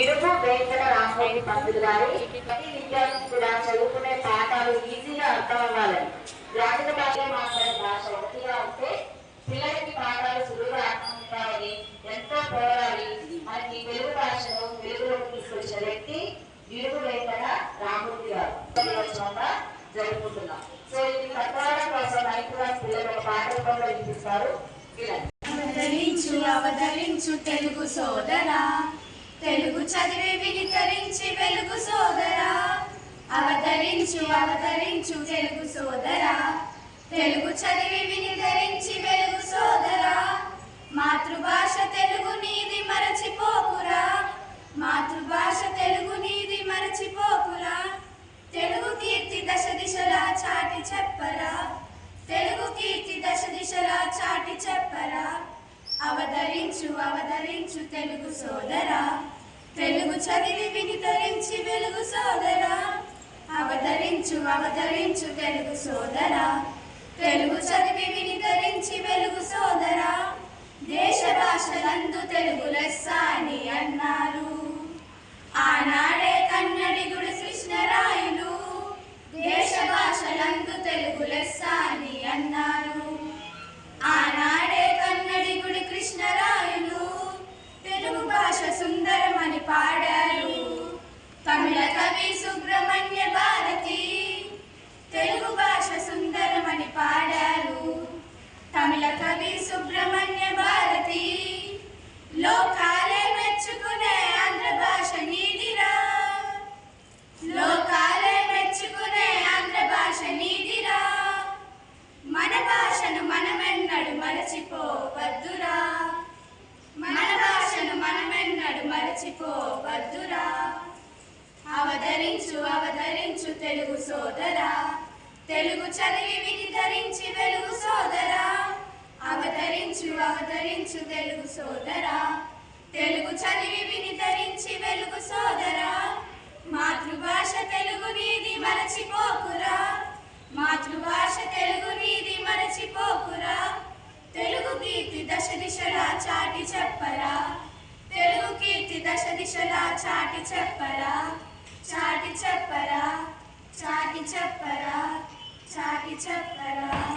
ఇడుపు వెంకట రామరెడ్డి పంతులు గారు ప్రతి విద్యార్థి కూడా చదువుకునే పాఠాలు ఈజీగా అర్థం అవ్వాలని. గ్రామీణ భాషలో మాట్లాడే భాష ఒకటిగా ఉంటే పిల్లలకి పాఠాలు సులువుగా అర్థం కావాలి ఎంతో పోరాడి మనకి తెలుగు భాషను వెలుగులోకి తీసుకొచ్చిన వ్యక్తి ఇడుపు వెంకట రామూర్తి గారు. జరుపుకుంటున్నాం సో ఇది ప్రకారం కోసం నైన్త్ క్లాస్ పిల్లలు ఒక పాట రూపంలో వినిపిస్తారు. అవతరించు అవతరించు తెలుగు సోదరా. చదివి వినితరించి వెలుగు సోదరా. అవతరించు అవతరించు తెలుగు సోదరా. తెలుగు చదివి వినితరించి వెలుగు సోదరా. మాతృభాష తెలుగు నీది మరచిపోకురా. మాతృభాష తెలుగు నీది మరచిపోకురా. తెలుగు కీర్తి దశ దిశలా చాటి చెప్పరా. తెలుగు కీర్తి దశ దిశలా చాటి చెప్పరా. అవతరించు అవతరించు తెలుగు సోదరా. అవతరించు అవతరించు తెలుగు సోదరా. తెలుగు చదివి వినితరించి వెలుగు సోదరా. తెలుగు చదివి విని ధరించి వెలుగు సోదరా. అవతరించు అవతరించు తెలుగు సోదరా. తెలుగు చదివి వినితరించి వెలుగు సోదరా. మాతృభాష తెలుగు నీది మరచిపోకురా. మాతృభాష తెలుగు నీది మరచిపోకురా. తెలుగు కీర్తి దశ దిశలా చాటి చెప్పరా. తెలుగు కీర్తి దశ దిశలా చాటి చెప్పరా. చెప్పరా